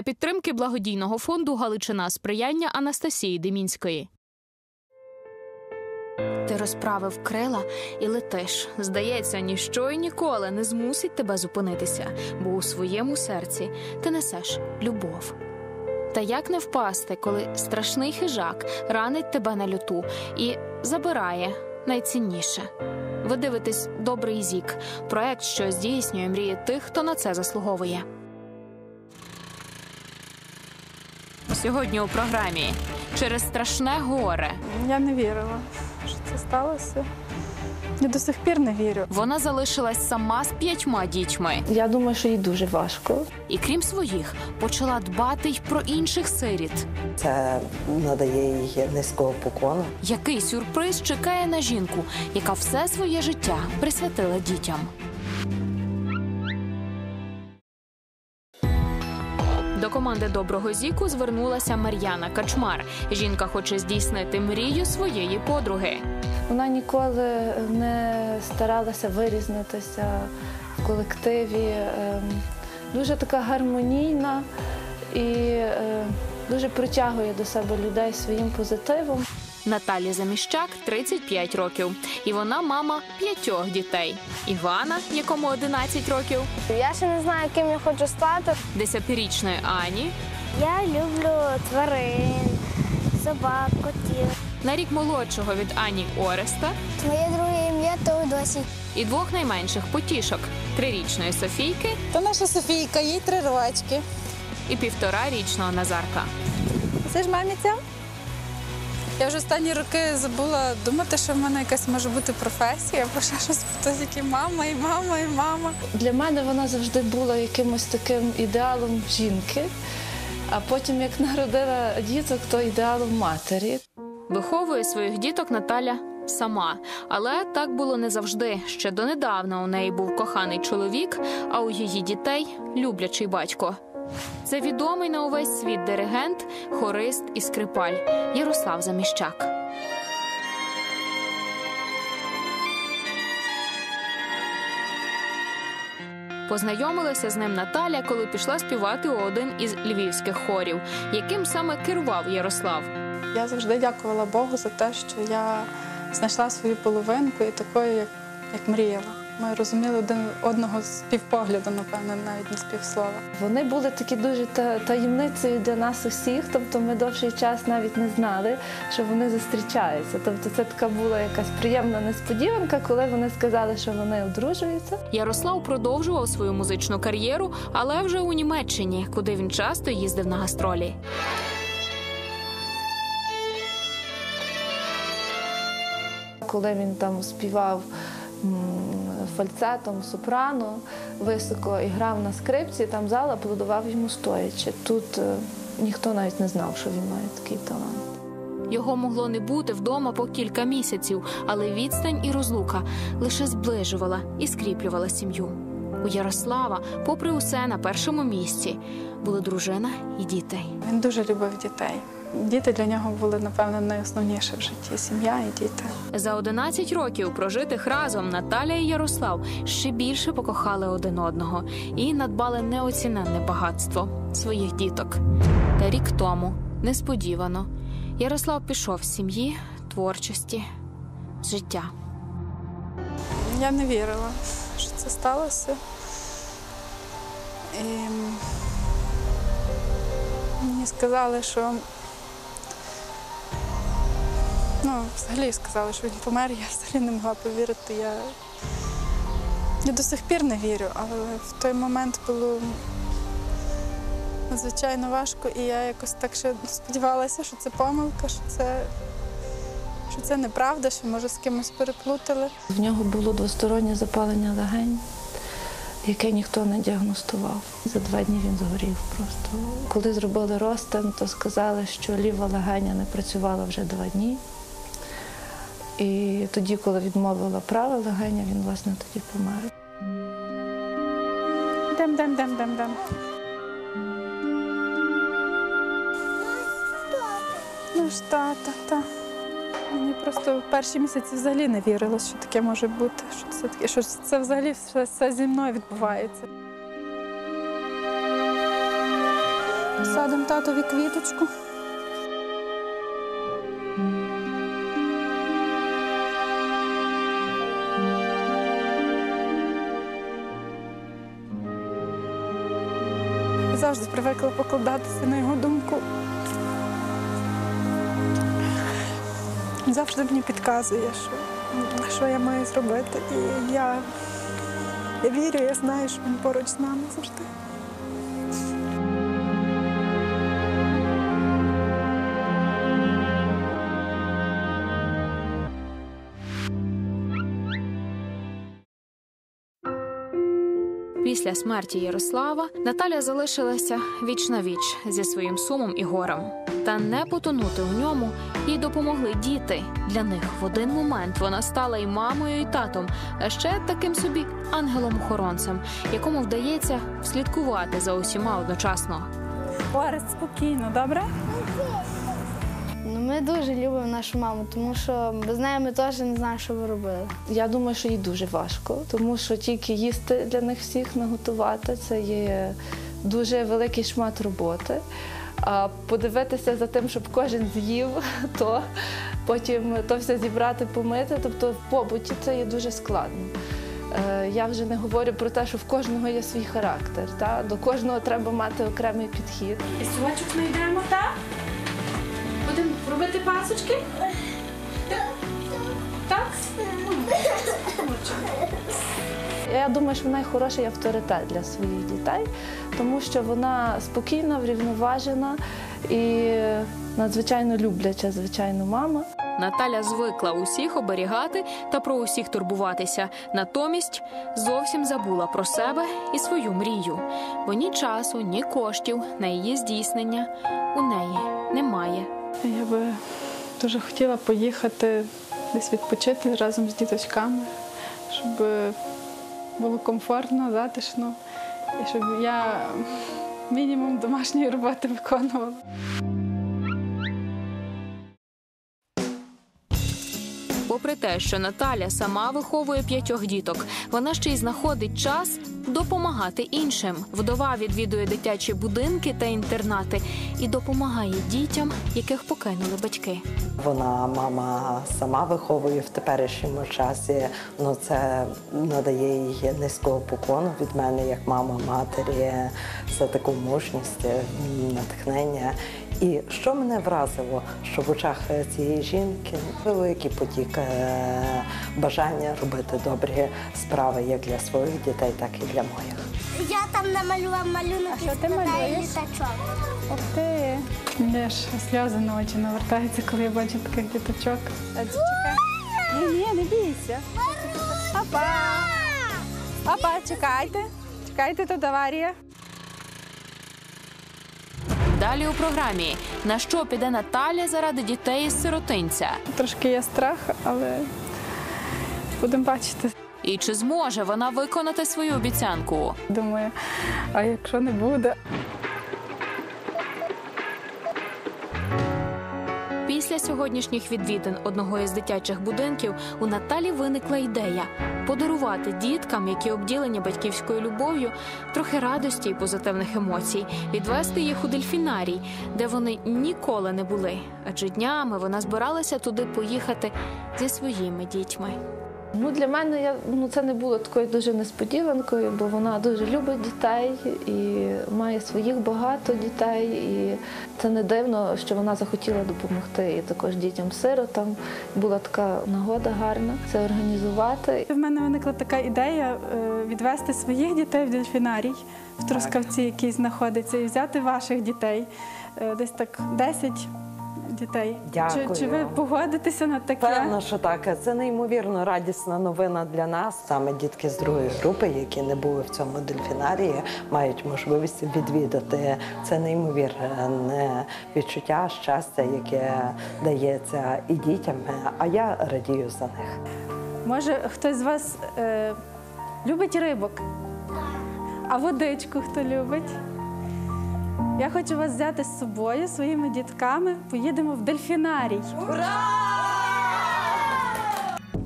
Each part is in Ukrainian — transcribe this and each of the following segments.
за підтримки благодійного фонду Галичина сприяння Анастасії Демінської. Ти розправив крила і летиш. Здається, ніщо і ніколи не змусить тебе зупинитися, бо у своєму серці ти несеш любов. Та як не впасти, коли страшний хижак ранить тебе на люту і забирає найцінніше. Ви дивитесь добрий зік, проект, що здійснює мрії тих, хто на це заслуговує. Сьогодні у програмі через страшне горе Я не вірила, що це сталося. Я до сих пір не вірю. вона залишилась сама з п'ятьма дітьми, Я думаю, що їй дуже важко. і крім своїх, почала дбати й про інших сиріт. Це надає їй низького поклону. Який сюрприз чекає на жінку, яка все своє життя присвятила дітям? Команди доброго зіку звернулася Мар'яна Качмар. Жінка хоче здійснити мрію своєї подруги. Вона ніколи не старалася вирізнитися в колективі. ем, Дуже така гармонійна і е, дуже притягує до себе людей своїм позитивом. Наталі Заміщак 35 років, і вона мама п'ятьох дітей. Івана, якому 11 років, Я ще не знаю, ким я хочу стати. десятирічної Ані, Я люблю тварин, собак, котів. на рік молодшого від Ані Ореста Моє друге ім'я Теодосій. і двох найменших потішок трирічної Софійки То наша Софійка, їй три рочки. і півторарічного Назарка. Це ж маміця. Я вже останні роки забула думати, що в мене якась може бути професія, або ще щось то тільки мама і мама, і мама. Для мене вона завжди була якимось таким ідеалом жінки. А потім, як народила діток, то ідеалом матері. Виховує своїх діток Наталя сама, але так було не завжди. Ще донедавна у неї був коханий чоловік, а у її дітей люблячий батько. Це відомий на увесь світ диригент, хорист і скрипаль Ярослав Заміщак. Познайомилася з ним Наталя, коли пішла співати у один із львівських хорів, яким саме керував Ярослав. Я завжди дякувала Богу за те, що я знайшла свою половинку і такою, як, як мріяла. Ми розуміли один одного з півпогляду, напевно, навіть не з півслова. Вони були такі дуже та- таємницею для нас усіх. Тобто ми довший час навіть не знали, що вони зустрічаються. Тобто, це така була якась приємна несподіванка, коли вони сказали, що вони одружуються. Ярослав продовжував свою музичну кар'єру, але вже у Німеччині, куди він часто їздив на гастролі. Коли він там співав фальцетом, сопрано високо і грав на скрипці, там зал аплодував йому стоячи. Тут е, ніхто навіть не знав, що він має такий талант. Його могло не бути вдома по кілька місяців, але відстань і розлука лише зближувала і скріплювала сім'ю. У Ярослава, попри усе, на першому місці були дружина і діти. Він дуже любив дітей. Діти для нього були, напевно, найосновніше в житті сім'я і діти. За 11 років прожитих разом Наталя і Ярослав ще більше покохали один одного і надбали неоціненне багатство своїх діток. Та рік тому, несподівано, Ярослав пішов з сім'ї, творчості, життя. Я не вірила, що це сталося. І мені сказали, що ну, взагалі сказали, що він помер, я взагалі не могла повірити. Я, я до сих пір не вірю, але в той момент було надзвичайно важко, і я якось так ще сподівалася, що це помилка, що це, що це неправда, що може з кимось переплутали. В нього було двостороннє запалення легень, яке ніхто не діагностував. За два дні він згорів просто. Коли зробили розтин, то сказали, що ліва легеня не працювала вже два дні. І тоді, коли відмовила права легеня, він власне тоді помер. Дем, дем, дем, дем, дем. Ну ж, та, та. Мені просто в перші місяці взагалі не вірилось, що таке може бути, що це таке, що це взагалі все, все зі мною відбувається. Садимо татові квіточку. Завжди привикла покладатися на його думку. Завжди мені підказує, що, що я маю зробити. І я, я вірю, я знаю, що він поруч з нами завжди. Смерті Ярослава Наталя залишилася віч на віч зі своїм сумом і горем. Та не потонути у ньому їй допомогли діти. Для них в один момент вона стала і мамою, і татом, а ще таким собі ангелом-охоронцем, якому вдається вслідкувати за усіма одночасно. Орест, спокійно, добре? Ми дуже любимо нашу маму, тому що без неї ми теж не знаємо, що ви робили. Я думаю, що їй дуже важко, тому що тільки їсти для них всіх наготувати це є дуже великий шмат роботи. А подивитися за тим, щоб кожен з'їв, то потім то все зібрати, помити. Тобто в побуті це є дуже складно. Е, Я вже не говорю про те, що в кожного є свій характер. Та? До кожного треба мати окремий підхід. Пісочок знайдемо, так? Будемо робити пасочки? Так? Я думаю, що вона й хороший авторитет для своїх дітей, тому що вона спокійна, врівноважена і надзвичайно любляча, звичайно, мама. Наталя звикла усіх оберігати та про усіх турбуватися. Натомість зовсім забула про себе і свою мрію, бо ні часу, ні коштів на її здійснення у неї немає. Я би дуже хотіла поїхати десь відпочити разом з діточками, щоб було комфортно, затишно, і щоб я мінімум домашньої роботи виконувала. Попри те, що Наталя сама виховує п'ятьох діток, вона ще й знаходить час допомагати іншим. Вдова відвідує дитячі будинки та інтернати і допомагає дітям, яких покинули батьки. Вона мама сама виховує в теперішньому часі. Ну це надає їй низького поклону від мене, як мама матері, за таку мужність, натхнення. І що мене вразило, що в очах цієї жінки великий потік е, бажання робити добрі справи як для своїх дітей, так і для моїх. Я там намалював малюнок А що ти малюєш? літачок. Ух ти! Мені ж сльози на очі навертаються, коли я бачу таких діточок. Ні, ні, не бійся. Апа! Апа, чекайте. Чекайте, тут аварія. Далі у програмі на що піде Наталя заради дітей із сиротинця, Трошки є страх, але будемо бачити. і чи зможе вона виконати свою обіцянку? Думаю, а якщо не буде, сьогоднішніх відвідин одного із дитячих будинків у Наталі виникла ідея подарувати діткам, які обділені батьківською любов'ю, трохи радості і позитивних емоцій, відвести їх у дельфінарій, де вони ніколи не були. Адже днями вона збиралася туди поїхати зі своїми дітьми. Ну, для мене я, ну, це не було такою дуже несподіванкою, бо вона дуже любить дітей і має своїх багато дітей. І це не дивно, що вона захотіла допомогти і також дітям-сиротам. Була така нагода гарна це організувати. в мене виникла така ідея е, відвести своїх дітей в дельфінарій в Трускавці, який знаходиться, і взяти ваших дітей. Е, Десь так 10 дітей. Дякую. Чи, чи ви погодитеся на таке? Певно, що так. Це неймовірно радісна новина для нас. Саме дітки з другої групи, які не були в цьому дельфінарії, мають можливість відвідати це неймовірне відчуття щастя, яке дається і дітям. А я радію за них. Може, хтось з вас е, любить рибок? А водичку хто любить? Я хочу вас взяти з собою своїми дітками. Поїдемо в дельфінарій.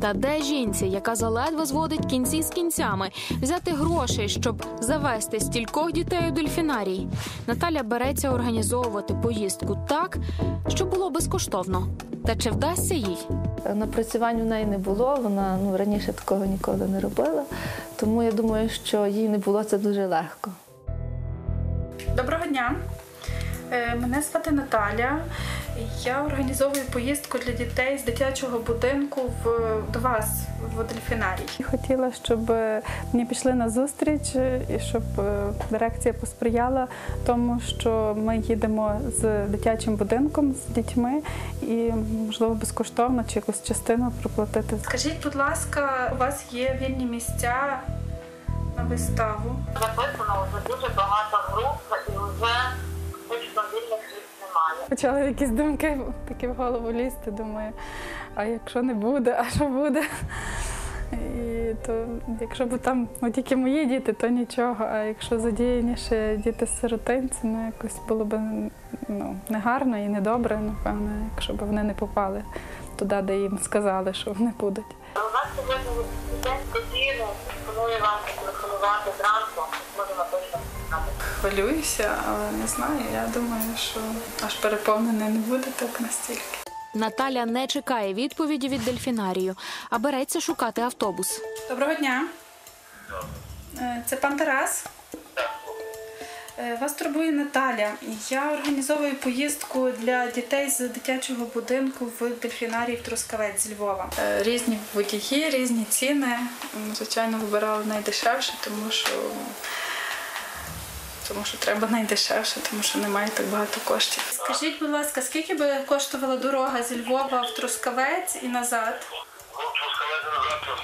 Та де жінці, яка заледве зводить кінці з кінцями, взяти грошей, щоб завести стількох дітей у дельфінарій? Наталя береться організовувати поїздку так, щоб було безкоштовно. Та чи вдасться їй? Напрацювань у неї не було, вона ну, раніше такого ніколи не робила. Тому я думаю, що їй не було це дуже легко. Дня. Е, Мене звати Наталя. Я організовую поїздку для дітей з дитячого будинку в, до вас в дельфінарій. Хотіла, щоб е, мені пішли на зустріч е, і щоб дирекція посприяла тому, що ми їдемо з дитячим будинком з дітьми і можливо безкоштовно чи якусь частину проплатити. Скажіть, будь ласка, у вас є вільні місця на виставу? записано вже дуже багато груп і вже фактично вільних місць немає. Почали якісь думки такі в голову лізти. Думаю, а якщо не буде, а що буде? І то, якщо б там ну, тільки мої діти, то нічого. А якщо задіяні ще діти сиротинці, ну якось було б ну, негарно і недобре, напевно, якщо б вони не попали туди, де їм сказали, що вони будуть. У нас сьогодні день постійно пропоную вам телефонувати Хвилююся, але не знаю. Я думаю, що аж переповнене не буде так настільки. Наталя не чекає відповіді від дельфінарію, а береться шукати автобус. Доброго дня. Е, Це пан Тарас. Е, Вас турбує Наталя. Я організовую поїздку для дітей з дитячого будинку в дельфінарій в Трускавець з Львова. Е, Різні водії, різні ціни. Звичайно, вибирали найдешевше, тому що, тому що треба найдешевше, тому що немає так багато коштів. Скажіть, будь ласка, скільки би коштувала дорога з Львова в Трускавець і назад? Хочу сказати назад,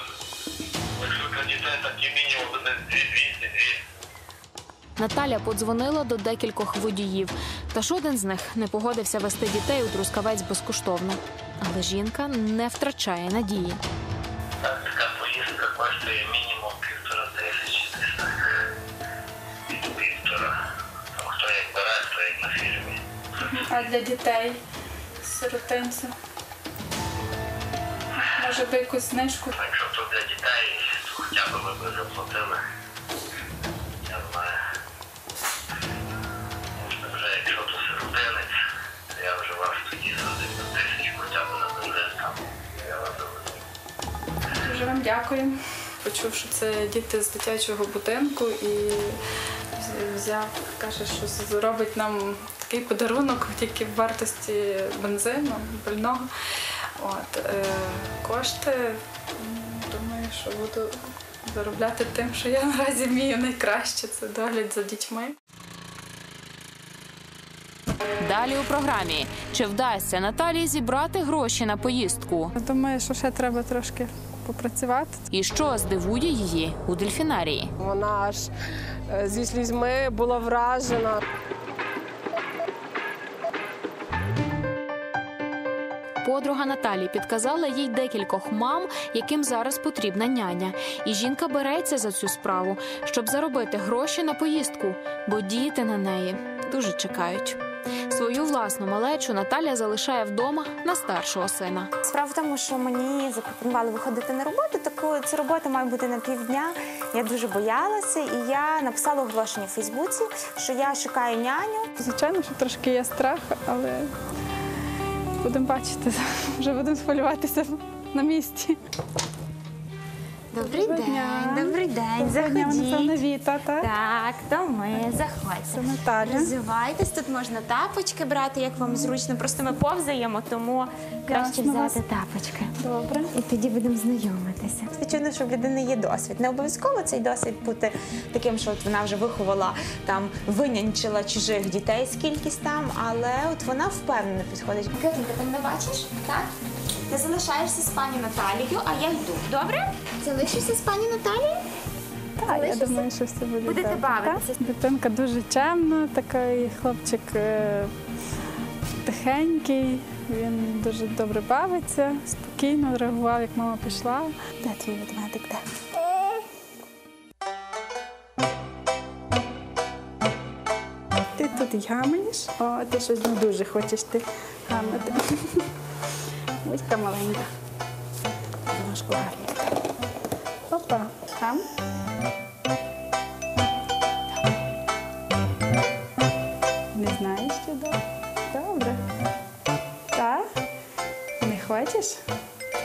якщо для дітей такі мінімум 200 200 Наталя подзвонила до декількох водіїв, та жоден з них не погодився вести дітей у Трускавець безкоштовно. Але жінка не втрачає надії. Для дітей сиротинця? Може би якусь знижку? Якщо то для дітей, то хоча б ви б заплатили. Я знаю. Можна вже, якщо то сиротинець, то я вже вас тоді за один тисяч хоча б на бюджет там. Я вас заведу. Дуже вам дякую. Почув, що це діти з дитячого будинку і взяв, каже, що зробить нам такий подарунок тільки в вартості бензину, пального. От, е, кошти, думаю, що буду заробляти тим, що я наразі вмію найкраще. Це догляд за дітьми. Далі у програмі чи вдасться Наталії зібрати гроші на поїздку? Думаю, що ще треба трошки попрацювати. І що здивує її у дельфінарії? Вона аж е, зі слізьми була вражена. Подруга Наталі підказала їй декількох мам, яким зараз потрібна няня. І жінка береться за цю справу, щоб заробити гроші на поїздку, бо діти на неї дуже чекають. Свою власну малечу Наталя залишає вдома на старшого сина. Справа в тому, що мені запропонували виходити на роботу. Таку ця робота має бути на півдня. Я дуже боялася, і я написала оголошення в Фейсбуці, що я шукаю няню. Звичайно, що трошки є страх, але будемо бачити. Вже будемо хвилюватися на місці. Добрий Доброго дня. добрий день. Доброго дня, ви, напевно, Заходіть. Віта, так? Так, то ми Це заходьте. Наталя. Розвивайтесь, тут можна тапочки брати, як вам зручно. Просто ми повзаємо, тому краще Ясно вас. взяти тапочки. Добре. І тоді будемо знайомитися. Звичайно, що в людини є досвід. Не обов'язково цей досвід бути таким, що от вона вже виховала там, винянчила чужих дітей скількись там, але от вона впевнено підходить. Катінка, ти мене бачиш? Так? Ти залишаєшся з пані Наталією, а я йду. Добре? Залишишся з пані Наталією? Так, я Залишишся? думаю, що все буде Будете добре. бавитися? так? Дитинка дуже чемна, такий хлопчик е, тихенький, він дуже добре бавиться, спокійно реагував, як мама пішла. Де твій ведмедик? Де? Ти тут гамаєш? О, ти щось не дуже хочеш ти гамати. Ось маленька. Ножку гарно. Опа, там. Не знаєш, що добре? Так? Не хочеш?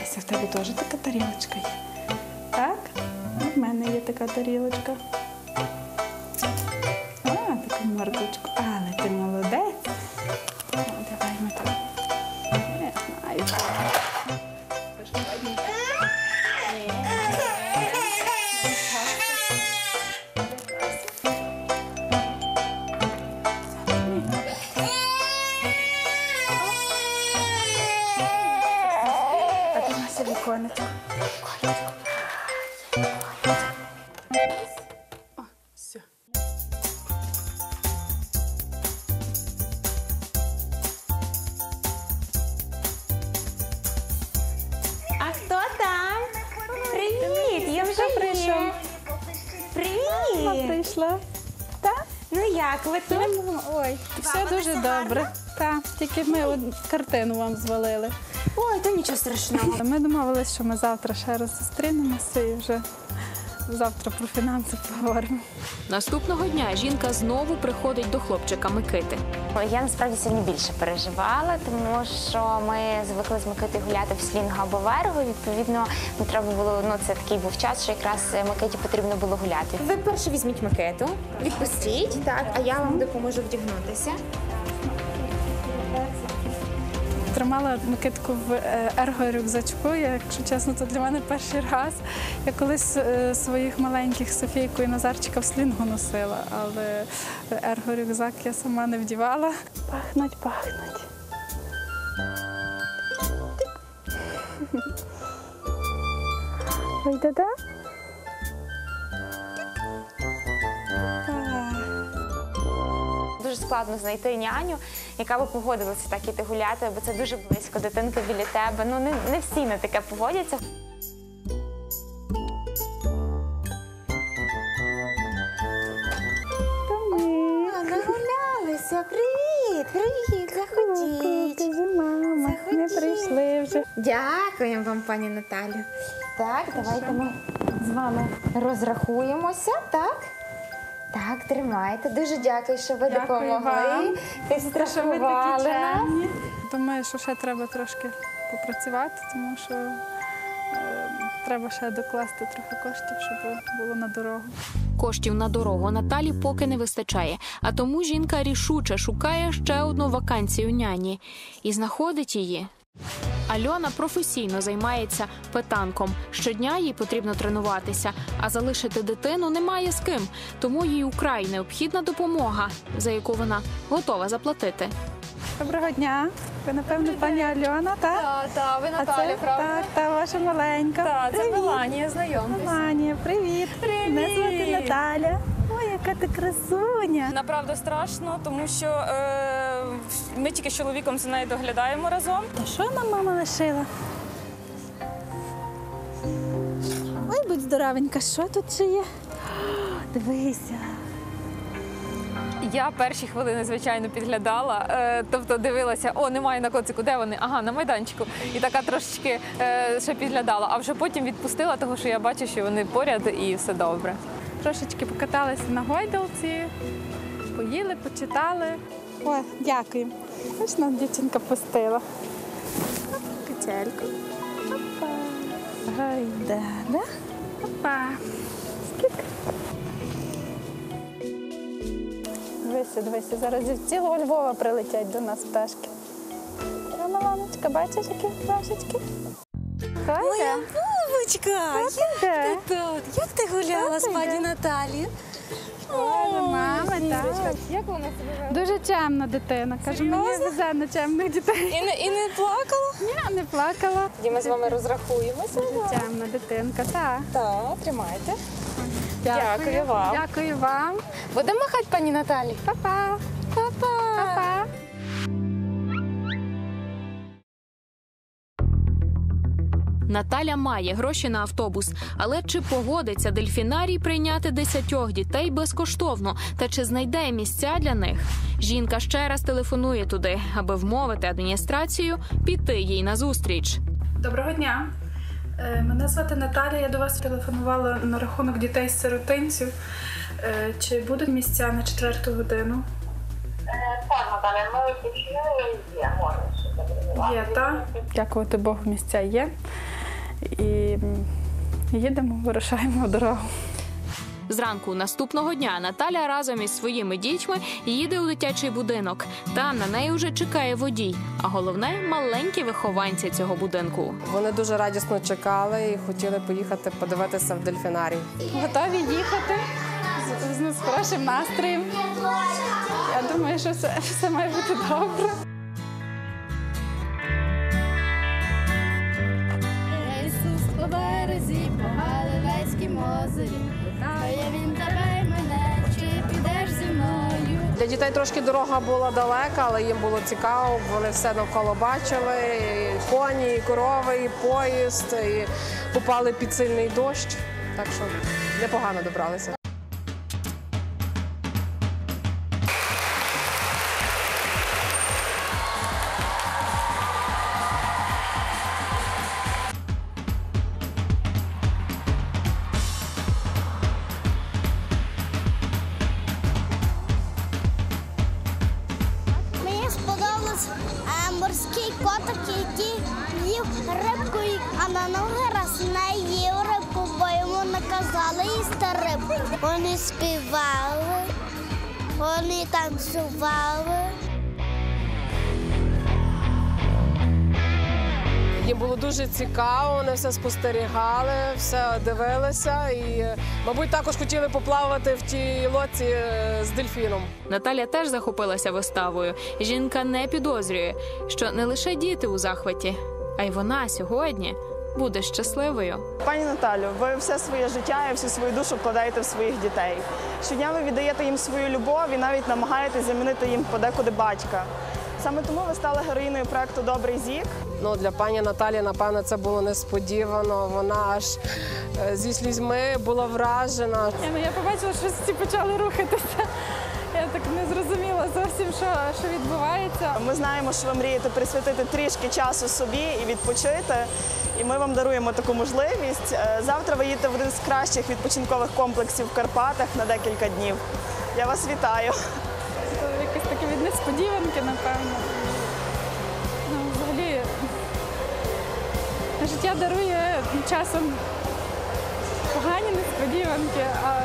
Ось в тебе теж така тарілочка є. Так? В мене є така тарілочка. А, таку мордочку. О, все. А хто там? Привіт! Я вже прийшов? Привіт! Прийшла. Так? Ну як ви тут? Ой, все дуже добре. Так, тільки ми картину вам звалили. Ой, нічого страшного. Ми домовилися, що ми завтра ще раз зустрінемося і вже завтра про фінанси поговоримо. Наступного дня жінка знову приходить до хлопчика Микити. Я насправді сьогодні більше переживала, тому що ми звикли з Микитою гуляти в слінгу або вергу. Відповідно, не треба було. Ну це такий був час, що якраз Микиті потрібно було гуляти. Ви перше візьміть макету, відпустіть, так, а я вам допоможу вдягнутися. Тримала Микитку в е, ерго-рюкзачку. Якщо чесно, це для мене перший раз. Я колись е, своїх маленьких Софійку і Назарчика в слінгу носила, але ерго-рюкзак я сама не вдівала. Пахнуть, пахнуть. Вийде, да? Дуже складно знайти няню, яка би погодилася так іти гуляти, бо це дуже близько. Дитинка біля тебе. Ну не, не всі на таке погодяться. Нагулялися, привіт, привіт, заходіть. мама, ми прийшли вже. Дякуємо вам, пані Наталю. Так, давайте ми з вами розрахуємося, так? Так, тримайте. Дуже дякую, що ви Дякую допомогли. вам. Що ви Підстрахували такі нас. чемні. Думаю, що ще треба трошки попрацювати, тому що е, треба ще докласти трохи коштів, щоб було на дорогу. Коштів на дорогу Наталі поки не вистачає, а тому жінка рішуче шукає ще одну вакансію няні і знаходить її. Альона професійно займається питанком. Щодня їй потрібно тренуватися, а залишити дитину немає з ким. Тому їй украй необхідна допомога, за яку вона готова заплатити. Доброго дня. Ви, напевно, пані Альона, так? Так, так, ви Наталя, це, правда? Так, та ваша маленька. Так, це Привіт. Меланія, знайомтесь. Меланія, привіт. Привіт. Мене звати Наталя. Ой, яка ти красуня. Направду страшно, тому що е, ми тільки з чоловіком за нею доглядаємо разом. Та що нам мама лишила? Ой, будь здоровенька, що тут ще є? Дивися. Я перші хвилини, звичайно, підглядала, е, тобто дивилася, о, немає на коцику, де вони? Ага, на майданчику. І така трошечки е, ще підглядала, а вже потім відпустила, тому що я бачу, що вони поряд і все добре. Трошечки покаталися на гойдалці, поїли, почитали. Ой, дякую. Ось нам дівчинка пустила. Качельку. Опа. Гайда, да? Опа. Скільки? Дивися, дивися, зараз зі цілого Львова прилетять до нас пташки. А, Миланочка, бачиш, які пташечки? Моя Бубочка, як ти тут? Як ти гуляла з пані Наталі? Боже, мама, так. Як вона себе Дуже чемна дитина. Каже, мені везе на чемних дітей. І не, і не плакала? Ні, не плакала. Тоді ми з вами розрахуємося. Дуже чемна дитинка, так. Так, тримайте. Дякую. Вам. Дякую вам. Будемо махати пані Наталі? Па-па. Наталя має гроші на автобус, але чи погодиться дельфінарій прийняти десятьох дітей безкоштовно? Та чи знайде місця для них? Жінка ще раз телефонує туди, аби вмовити адміністрацію піти їй назустріч. Доброго дня. Е, Мене звати Наталія. Я до вас телефонувала на рахунок дітей з сиротинців. Е, Чи будуть місця на четверту годину? Так, Наталя, ми уточнили, є, можна ще. Є, так? Дякувати Богу, місця є. І їдемо, вирушаємо в дорогу. Зранку наступного дня Наталя разом із своїми дітьми їде у дитячий будинок. Там на неї вже чекає водій, а головне маленькі вихованці цього будинку. Вони дуже радісно чекали і хотіли поїхати подивитися в дельфінарій. Готові їхати з, з, з хорошим настроєм. Я думаю, що все, все має бути добре. Галилейськім. Питає він тебе мене, чи підеш зі мною? Для дітей трошки дорога була далека, але їм було цікаво. Вони все навколо бачили: і коні, і корови, і поїзд, і попали під сильний дощ. Так що непогано добралися. Котик, який їв рибку, а на ноги раз не їв рибку, бо йому наказали їсти рибку. Вони співали, вони танцювали. Їм було дуже цікаво, вони все спостерігали, все дивилися і, мабуть, також хотіли поплавати в тій лодці е, з дельфіном. Наталя теж захопилася виставою. Жінка не підозрює, що не лише діти у захваті, а й вона сьогодні буде щасливою. Пані Наталю, ви все своє життя і всю свою душу вкладаєте в своїх дітей. Щодня ви віддаєте їм свою любов і навіть намагаєтесь замінити їм подекуди батька. Саме тому ви стали героїною проекту Добрий зік. Ну, для пані Наталі, напевно, це було несподівано. Вона аж е, зі слізьми була вражена. Я, ну, я побачила, що всі почали рухатися. Я так не зрозуміла зовсім, що, що відбувається. Ми знаємо, що ви мрієте присвятити трішки часу собі і відпочити. І ми вам даруємо таку можливість. Е, Завтра ви їдете в один з кращих відпочинкових комплексів в Карпатах на декілька днів. Я вас вітаю. Несподіванки, напевно. Ну, взагалі, життя дарує часом погані несподіванки, а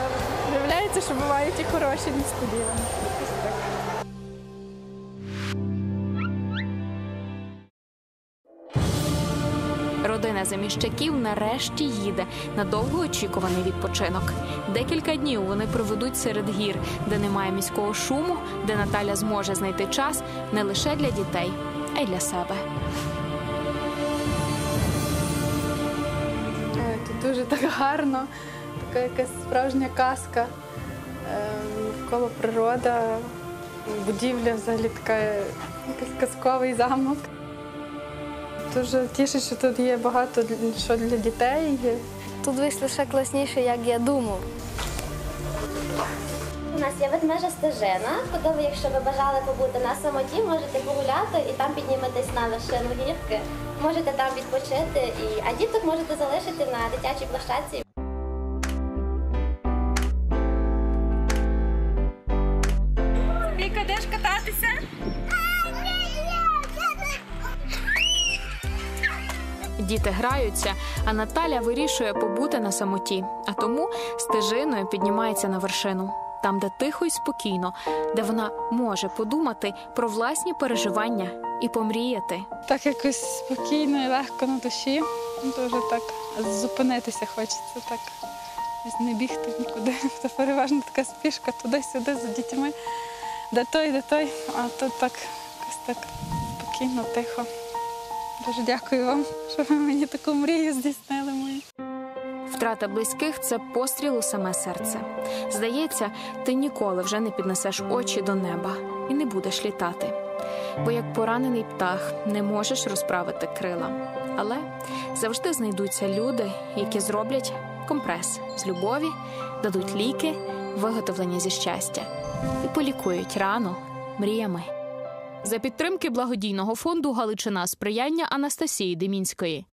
виявляється, що бувають і хороші несподіванки. Родина заміщаків нарешті їде на довгоочікуваний відпочинок. Декілька днів вони проведуть серед гір, де немає міського шуму, де Наталя зможе знайти час не лише для дітей, а й для себе. Тут дуже так гарно, така якась справжня казка. Ем, Навколо природа, будівля взагалі така якийсь казковий замок. Дуже тішить, що тут є багато що для дітей. Є. Тут вийшло ще класніше, як я думав. У нас є ведмежа стежина, куди ви, якщо ви бажали побути на самоті, можете погуляти і там підніметесь на вершину гірки. Можете там відпочити, і... а діток можете залишити на дитячій площадці. Діти граються, а Наталя вирішує побути на самоті, а тому стежиною піднімається на вершину. Там, де тихо і спокійно, де вона може подумати про власні переживання і помріяти. Так якось спокійно і легко на душі. Дуже так зупинитися хочеться, так не бігти нікуди. Це переважно така спішка туди-сюди за дітьми. Де той, де той, а тут так якось так спокійно, тихо. Дуже дякую вам, що ви мені таку мрію здійснили мою. Втрата близьких це постріл у саме серце. Здається, ти ніколи вже не піднесеш очі до неба і не будеш літати. Бо як поранений птах не можеш розправити крила. Але завжди знайдуться люди, які зроблять компрес з любові, дадуть ліки, виготовлені зі щастя і полікують рану мріями. За підтримки благодійного фонду Галичина сприяння Анастасії Демінської.